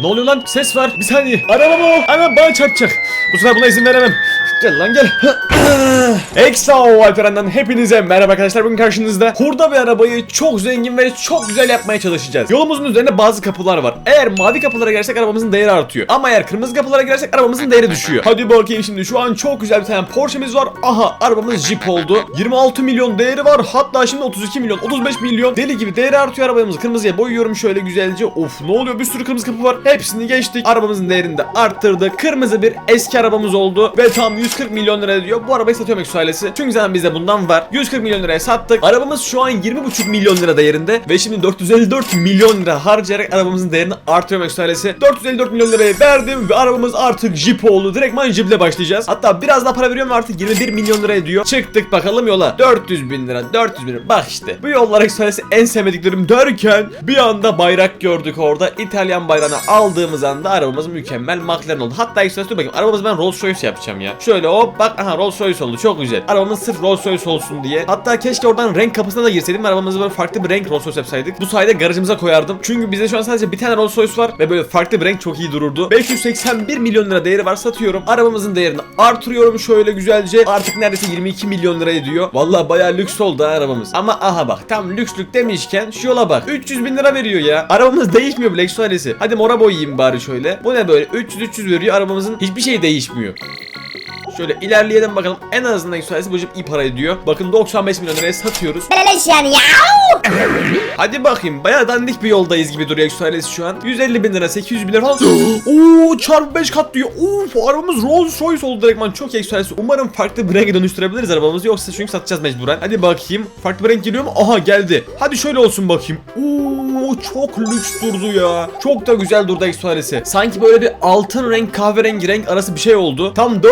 Ne oluyor lan? Ses var. Bir saniye. Araba o? Ana bana çarpacak. Bu sefer buna izin veremem. Gel lan gel. Extra o Alperen'den hepinize merhaba arkadaşlar. Bugün karşınızda hurda bir arabayı çok zengin ve çok güzel yapmaya çalışacağız. Yolumuzun üzerinde bazı kapılar var. Eğer mavi kapılara girersek arabamızın değeri artıyor. Ama eğer kırmızı kapılara girersek arabamızın değeri düşüyor. Hadi bakayım şimdi şu an çok güzel bir tane Porsche'miz var. Aha arabamız Jeep oldu. 26 milyon değeri var. Hatta şimdi 32 milyon, 35 milyon. Deli gibi değeri artıyor arabamızı. Kırmızıya boyuyorum şöyle güzelce. Of ne oluyor? Bir sürü kırmızı kapı var. Hepsini geçtik. Arabamızın değerini de arttırdık. Kırmızı bir eski arabamız oldu. Ve tam 140 milyon lira diyor. Bu arabayı satıyorum Eksu ailesi. Çünkü zaten bizde bundan var. 140 milyon liraya sattık. Arabamız şu an 20,5 milyon lira değerinde. Ve şimdi 454 milyon lira harcayarak arabamızın değerini artırıyorum Eksu ailesi. 454 milyon liraya verdim ve arabamız artık Jeep oldu. Direktman Jeep ile başlayacağız. Hatta biraz daha para veriyorum ve artık 21 milyon liraya diyor. Çıktık bakalım yola. 400 bin lira 400 bin lira. Bak işte bu yollar Eksu ailesi en sevmediklerim derken bir anda bayrak gördük orada. İtalyan bayrağını aldığımız anda arabamız mükemmel McLaren oldu. Hatta Eksu ailesi dur bakayım arabamızı ben Rolls Royce yapacağım ya. Şöyle hop bak aha Rolls Royce oldu çok güzel. Arabamız sırf Rolls Royce olsun diye. Hatta keşke oradan renk kapısına da girseydim arabamızı böyle farklı bir renk Rolls Royce yapsaydık. Bu sayede garajımıza koyardım. Çünkü bizde şu an sadece bir tane Rolls Royce var ve böyle farklı bir renk çok iyi dururdu. 581 milyon lira değeri var satıyorum. Arabamızın değerini artırıyorum şöyle güzelce. Artık neredeyse 22 milyon lira ediyor. Vallahi bayağı lüks oldu ha arabamız. Ama aha bak tam lükslük demişken şu yola bak. 300 bin lira veriyor ya. Arabamız değişmiyor Black. Hadi mora boyayayım bari şöyle. Bu ne böyle 300-300 veriyor arabamızın hiçbir şey değişmiyor. Şöyle ilerleyelim bakalım. En azından yükselsi bu Jeep iyi para ediyor. Bakın 95 milyon liraya satıyoruz. Beleş yani ya. Hadi bakayım bayağı dandik bir yoldayız gibi duruyor yükselsi şu an. 150 bin lira 800 bin lira falan. Oo çarpı 5 kat diyor. Uf arabamız Rolls Royce oldu direktman çok yükselsi. Umarım farklı bir renge dönüştürebiliriz arabamızı yoksa çünkü satacağız mecburen. Hadi bakayım. Farklı bir renk geliyor mu? Aha geldi. Hadi şöyle olsun bakayım. Oo çok lüks durdu ya. Çok da güzel durdu yükselsi. Sanki böyle bir altın renk kahverengi renk arası bir şey oldu. Tam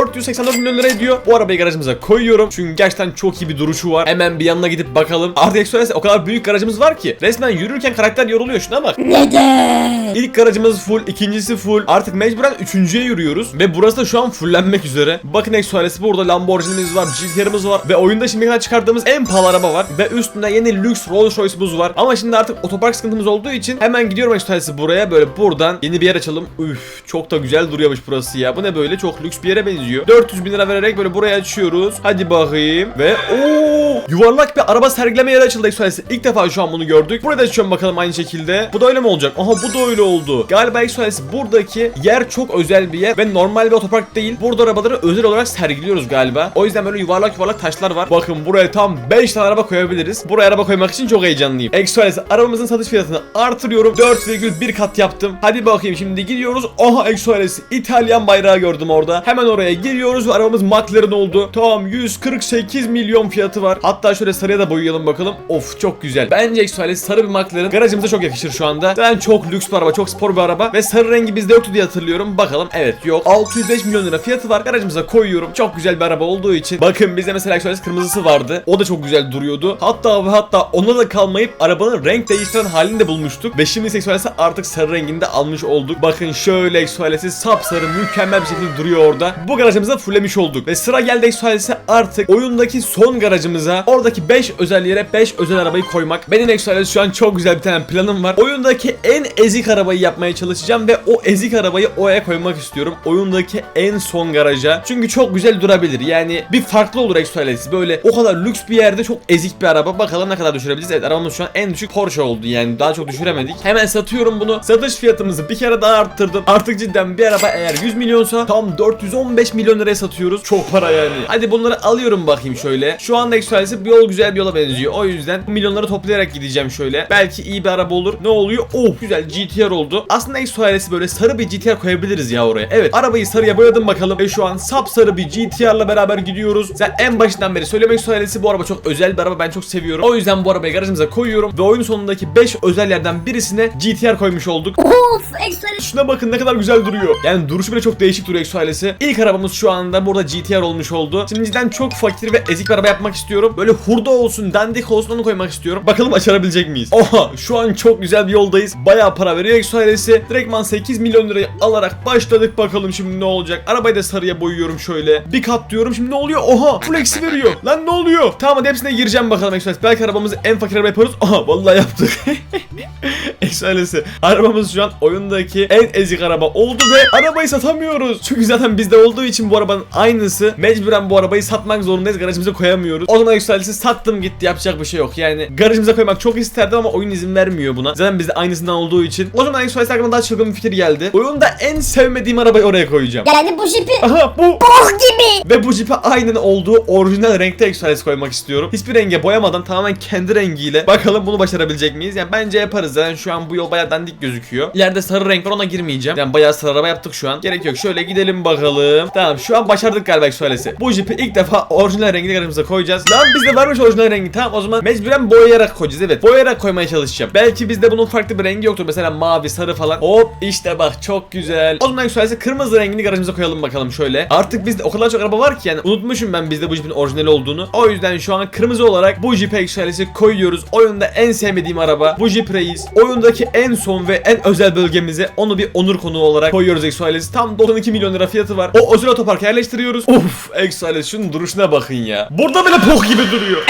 484 milyon lira ediyor. Bu arabayı garajımıza koyuyorum. Çünkü gerçekten çok iyi bir duruşu var. Hemen bir yanına gidip bakalım. Artık Express o kadar büyük garajımız var ki. Resmen yürürken karakter yoruluyor. Şuna bak. Neden? İlk garajımız full, ikincisi full. Artık mecburen üçüncüye yürüyoruz. Ve burası da şu an fullenmek üzere. Bakın Express burada Lamborghini'miz var, GTR'ımız var. Ve oyunda şimdiye kadar çıkardığımız en pahalı araba var. Ve üstünde yeni lüks Rolls Royce'umuz var. Ama şimdi artık otopark sıkıntımız olduğu için hemen gidiyorum Express'i buraya. Böyle buradan yeni bir yer açalım. Üf çok da güzel duruyormuş burası ya. Bu ne böyle? Çok lüks bir yere benziyor. 400 bin lira vererek böyle buraya açıyoruz. Hadi bakayım. Ve ooo yuvarlak bir araba sergileme yeri açıldı Express'i. İlk defa şu an bunu gördük. Burada açıyorum bakalım aynı şekilde. Bu da öyle mi olacak? Aha bu da öyle oldu. Galiba Express buradaki yer çok özel bir yer ve normal bir otopark değil. Burada arabaları özel olarak sergiliyoruz galiba. O yüzden böyle yuvarlak yuvarlak taşlar var. Bakın buraya tam 5 tane araba koyabiliriz. Buraya araba koymak için çok heyecanlıyım. Express arabamızın satış fiyatını artırıyorum. 4,1 kat yaptım. Hadi bakayım şimdi gidiyoruz. Aha Express İtalyan bayrağı gördüm orada. Hemen oraya giriyoruz ve arabamız McLaren oldu. Tam 148 milyon fiyatı var. Hatta şöyle sarıya da boyayalım bakalım. Of çok güzel. Bence Express sarı bir McLaren garajımıza çok yakışır şu anda. Zaten çok lüks bir araba, çok spor bir araba ve sarı rengi bizde yoktu diye hatırlıyorum. Bakalım evet yok. 605 milyon lira fiyatı var. Garajımıza koyuyorum. Çok güzel bir araba olduğu için. Bakın bizde mesela Express kırmızısı vardı. O da çok güzel duruyordu. Hatta ve hatta ona da kalmayıp arabanın renk değiştiren halini de bulmuştuk. Ve şimdi Express'i artık sarı renginde almış olduk. Bakın şöyle Express'i sapsarı mükemmel bir şekilde duruyor orada. Bu garajımıza fullemiş olduk. Ve sıra geldi Express'e artık oyundaki son garajımıza oradaki 5 özel yere 5 özel arabayı koymak. Benim Express şu an çok güzel bir tane planım var. Oyundaki en ezik arabayı yapmaya çalışacağım ve o ezik arabayı oraya koymak istiyorum. Oyundaki en son garaja. Çünkü çok güzel durabilir. Yani bir farklı olur Express. Böyle o kadar lüks bir yerde çok ezik bir araba. Bakalım ne kadar düşürebiliriz. Evet arabamız şu an en düşük Porsche oldu. Yani daha çok düşüremedik. Hemen satıyorum bunu. Satış fiyatımızı bir kere daha arttırdım. Artık cidden bir araba eğer 100 milyonsa tam 415 milyon liraya satıyoruz. Çok para yani. Hadi bunları alıyorum bakayım şöyle. Şu anda Express'i bir yol güzel bir yola benziyor. O yüzden bu milyonları toplayarak gideceğim şöyle. Belki iyi bir araba olur. Ne oluyor? Oh güzel GTR oldu. Aslında Express'i böyle sarı bir GTR koyabiliriz ya oraya. Evet arabayı sarıya boyadım bakalım. Ve şu an sapsarı bir GTR'la beraber gidiyoruz. Zaten en başından beri söylemek Express'i bu araba çok özel bir araba. Ben çok seviyorum. O yüzden bu arabayı garajımıza koyuyorum. Ve oyun sonundaki 5 özel yerden birisine GTR koymuş olduk. Of ekstra. Şuna bakın ne kadar güzel duruyor. Yani duruşu bile çok değişik duruyor Exo ailesi. İlk arabamız şu anda da burada GTR olmuş oldu. Şimdi cidden çok fakir ve ezik bir araba yapmak istiyorum. Böyle hurda olsun, dandik olsun onu koymak istiyorum. Bakalım başarabilecek miyiz? Oha şu an çok güzel bir yoldayız. Bayağı para veriyor Exo ailesi. Direktman 8 milyon lirayı alarak başladık bakalım şimdi ne olacak. Arabayı da sarıya boyuyorum şöyle. Bir kat diyorum şimdi ne oluyor? Oha flexi veriyor. Lan ne oluyor? Tamam hadi hepsine gireceğim bakalım Exo ailesi. Belki arabamızı en fakir araba yaparız. Aha vallahi yaptık. Exo ailesi. Arabamız şu an oyundaki en ezik araba oldu ve arabayı satamıyoruz. Çünkü zaten bizde olduğu için bu arabanın aynısı. Mecburen bu arabayı satmak zorundayız. Garajımıza koyamıyoruz. O zaman ailesi sattım gitti. Yapacak bir şey yok. Yani garajımıza koymak çok isterdim ama oyun izin vermiyor buna. Zaten bizde aynısından olduğu için. O zaman ailesi aklıma daha çılgın bir fikir geldi. Oyunda en sevmediğim arabayı oraya koyacağım. Yani bu jipi Aha bu bok gibi. ve bu jipe aynen olduğu orijinal renkte Exodus koymak istiyorum. Hiçbir renge boyamadan tamamen kendi rengiyle. Bakalım bunu başarabilecek miyiz? Yani bence yaparız. Yani şu an bu yol bayağı dandik gözüküyor. İleride sarı renk var ona girmeyeceğim. Yani bayağı sarı araba yaptık şu an. Gerek yok. Şöyle gidelim bakalım. Tamam şu an başardık galiba Exodus'ı. Bu jipi ilk defa orijinal rengini garajımıza koyacağız. Lan bizde varmış orijinal rengi. Tamam o zaman mecburen boyayarak koyacağız. Evet boyayarak koymaya çalışacağım. Belki bizde bunun farklı bir rengi yoktur. Mesela mavi, sarı falan. Hop işte bak çok güzel. O zaman Exodus'ı kırmızı rengini garajımıza koyalım bakalım şöyle. Artık bizde o kadar çok araba var ki yani unutmuşum ben bizde bu jipin orijinali olduğunu. O yüzden şu an kırmızı olarak bu Jeep Excelsior'ı koyuyoruz. Oyunda en sevmediğim araba bu Jeep Reis. Oyundaki en son ve en özel bölgemize onu bir onur konuğu olarak koyuyoruz Excelsior. Tam 92 milyon lira fiyatı var. O özel otoparka yerleştiriyoruz. Of Excelsior şunun duruşuna bakın ya. Burada bile pok gibi duruyor.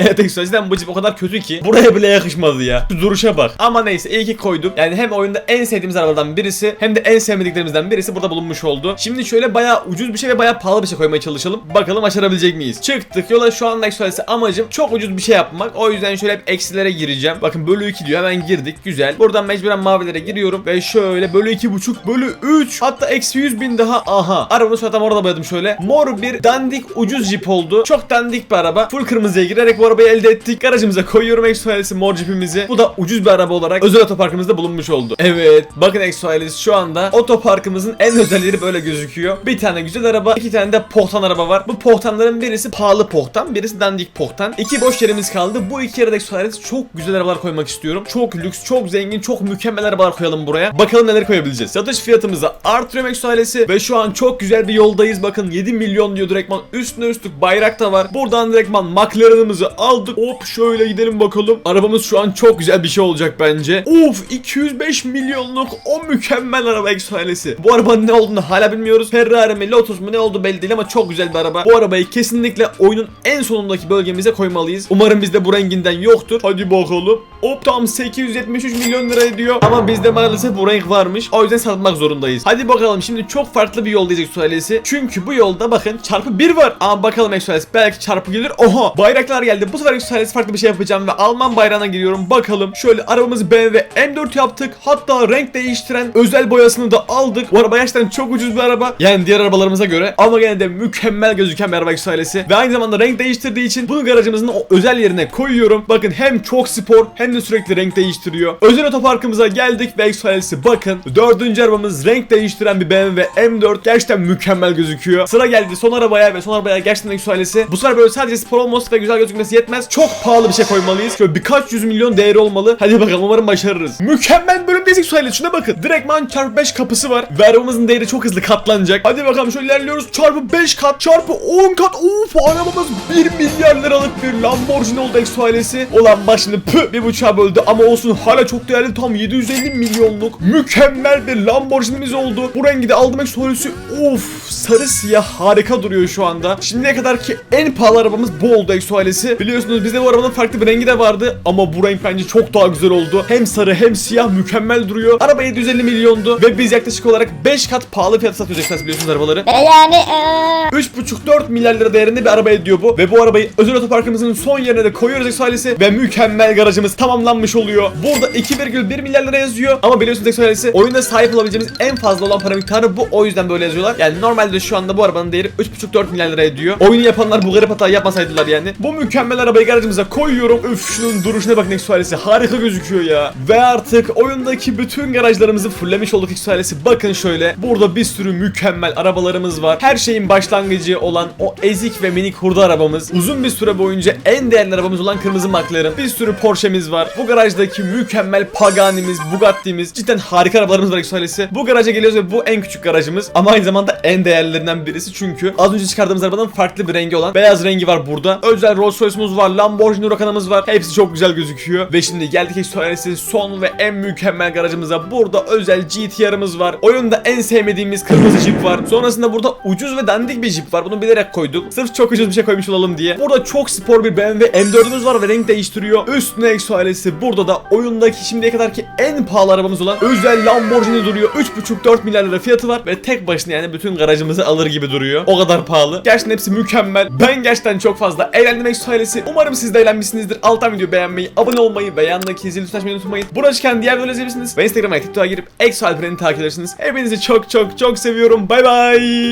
evet Excelsior'dan bu Jeep o kadar kötü ki buraya bile yakışmadı ya. Şu duruşa bak. Ama neyse iyi ki koydum. Yani hem oyunda en sevdiğimiz arabalardan birisi hem de en sevmediklerimizden birisi burada bulunmuş oldu. Şimdi şöyle bayağı ucuz bir şey ve bayağı pahalı bir şey koymaya çalışalım. Bakalım başarabilecek miyiz? Çıktık yola şu anda Excelsior amacım çok ucuz bir şey yapmak. O yüzden şöyle hep eksilere gireceğim. Bakın bölü 2 diyor hemen girdik. Güzel. Buradan mecburen mavilere giriyorum ve şöyle bölü 2.5 bölü 3 hatta eksi 100 bin daha aha. Arabamı şu orada boyadım şöyle. Mor bir dandik ucuz jip oldu. Çok dandik bir araba. Full kırmızıya girerek bu arabayı elde ettik. Garajımıza koyuyorum Excelsior mor jipimizi. Bu da ucuz bir araba olarak özel otoparkımızda bulunmuş oldu. Evet. Bakın Excelsior şu anda otoparkımızın en özel yeri böyle gözüküyor. Bir tane güzel araba, iki tane de pohtan araba var. Bu pohtanların birisi pahalı pohtan, birisi dandik pohtan. İki boş yerimiz kaldı. Bu iki yere de Excelsior çok güzel arabalar koymak istiyorum. Çok lüks, çok zengin, çok mükemmel arabalar koyalım buraya. Bakalım neler koyabileceğiz. Satış fiyatımızı artırıyorum Excelsior ve şu an çok güzel bir yoldayız. Bakın 7 milyon diyor direktman. Üstüne üstlük bayrak da var. Buradan direktman McLaren'ımızı aldık. Hop şöyle gidelim bakalım. Arabamız şu an çok güzel bir şey olacak bence. Of 205 milyonluk o mükemmel araba Excelsior. Bu arabanın ne olduğunu hala bilmiyoruz. Ferrari mi Lotus mu ne oldu belli değil ama çok güzel bir araba. Bu arabayı kesinlikle oyunun en sonundaki bölgemize koymalıyız. Umarım bizde bu renginden yoktur. Hadi bakalım. Hop tam 873 milyon lira ediyor. Ama bizde maalesef bu renk varmış. O yüzden satmak zorundayız. Hadi bakalım şimdi çok farklı bir yoldayız Exoalesi. Çünkü bu yolda bakın çarpı 1 var. Ama bakalım Exoalesi belki çarpı gelir. Oha bayraklar geldi. Bu sefer Exoalesi farklı bir şey yapacağım ve Alman bayrağına giriyorum. Bakalım şöyle arabamızı BMW M4 yaptık. Hatta renk değiştiren özel boyasını da aldık. Bu araba gerçekten çok ucuz bir araba. Yani diğer arabalarımıza göre. Ama gene de mükemmel gözüken bir araba Exoalesi. Ve aynı zamanda renk değiştirdiği için bunu garajımızın o özel yerine koyuyorum. Bakın hem çok spor hem de sürekli renk değiştiriyor. Özel otoparkımıza geldik ve Exoalesi bakın. Dördüncü arabamız renk değiştiren bir BMW M4. Gerçekten mükemmel gözüküyor. Sıra geldi son arabaya ve son arabaya gerçekten Exoalesi. Bu sefer böyle sadece spor olması ve güzel gözükmesi yetmez. Çok pahalı bir şey koymalıyız. Şöyle birkaç yüz milyon değeri olmalı. Hadi bakalım umarım başarırız. Mükemmel bölümdeyiz Exoalesi. Şuna bakın. Direktman çarpı 5 kapısı var. Ve arabamızın değeri çok hızlı katlanacak. Hadi bakalım şöyle ilerliyoruz. Çarpı 5 kat, çarpı 10 kat. Uf arabamız 1 milyar liralık bir Lamborghini oldu Exo ailesi. Ulan bak şimdi pı bir buçuğa böldü ama olsun hala çok değerli tam 750 milyonluk mükemmel bir Lamborghini'miz oldu. Bu rengi de aldım Exo ailesi. Uf sarı siyah harika duruyor şu anda. Şimdiye kadar ki en pahalı arabamız bu oldu Exo ailesi. Biliyorsunuz bizde bu arabanın farklı bir rengi de vardı ama bu renk bence çok daha güzel oldu. Hem sarı hem siyah mükemmel duruyor. Araba 750 milyondu ve biz yaklaşık olarak 5 kat pahalı fiyata satıyoruz Express biliyorsunuz arabaları. Ve yani eee, 3,5-4 milyar lira değerinde bir araba ediyor bu. Ve bu arabayı özel otoparkımızın son yerine de koyuyoruz Exoalesi. Ve mükemmel garajımız tamamlanmış oluyor. Burada 2,1 milyar lira yazıyor. Ama biliyorsunuz Exoalesi oyunda sahip olabileceğimiz en fazla olan para miktarı bu. O yüzden böyle yazıyorlar. Yani normalde şu anda bu arabanın değeri 3,5-4 milyar lira ediyor. Oyunu yapanlar bu garip hatayı yapmasaydılar yani. Bu mükemmel arabayı garajımıza koyuyorum. Üf şunun duruşuna bakın Exoalesi. Harika gözüküyor ya. Ve artık oyundaki bütün garajlarımızı fulllemiş olduk Exoalesi. Bakın şöyle. Burada bir sürü mükemmel arabalarımız var. Her şeyin başlangıcı olan o ezik ve minik hurda arabamız. Uzun bir süre boyunca en değerli arabamız olan kırmızı McLaren. Bir sürü Porsche'miz var. Bu garajdaki mükemmel Pagani'miz, Bugatti'miz. Cidden harika arabalarımız var Exoalesi. Bu garaja geliyoruz ve bu en küçük garajımız. Ama aynı zamanda en değerli mükemmellerinden birisi çünkü az önce çıkardığımız arabanın farklı bir rengi olan beyaz rengi var burada. Özel Rolls Royce'umuz var, Lamborghini Huracan'ımız var. Hepsi çok güzel gözüküyor. Ve şimdi geldik Exoales'in son ve en mükemmel garajımıza. Burada özel GTR'ımız var. Oyunda en sevmediğimiz kırmızı Jeep var. Sonrasında burada ucuz ve dandik bir Jeep var. Bunu bilerek koyduk. Sırf çok ucuz bir şey koymuş olalım diye. Burada çok spor bir BMW M4'ümüz var ve renk değiştiriyor. Üstüne Exoales'i burada da oyundaki şimdiye kadarki en pahalı arabamız olan özel Lamborghini duruyor. 3,5-4 milyar lira fiyatı var ve tek başına yani bütün garajımızı alır gibi duruyor. O kadar pahalı. Gerçekten hepsi mükemmel. Ben gerçekten çok fazla eğlendim Exoales'i. Umarım siz de eğlenmişsinizdir. Alttan video beğenmeyi, abone olmayı ve yandaki zil açmayı unutmayın. Burada çıkan diğer videoları izleyebilirsiniz. Ve Instagram'a TikTok'a girip Exoalperen'i takip edersiniz. Hepinizi çok çok çok seviyorum. Bay bay.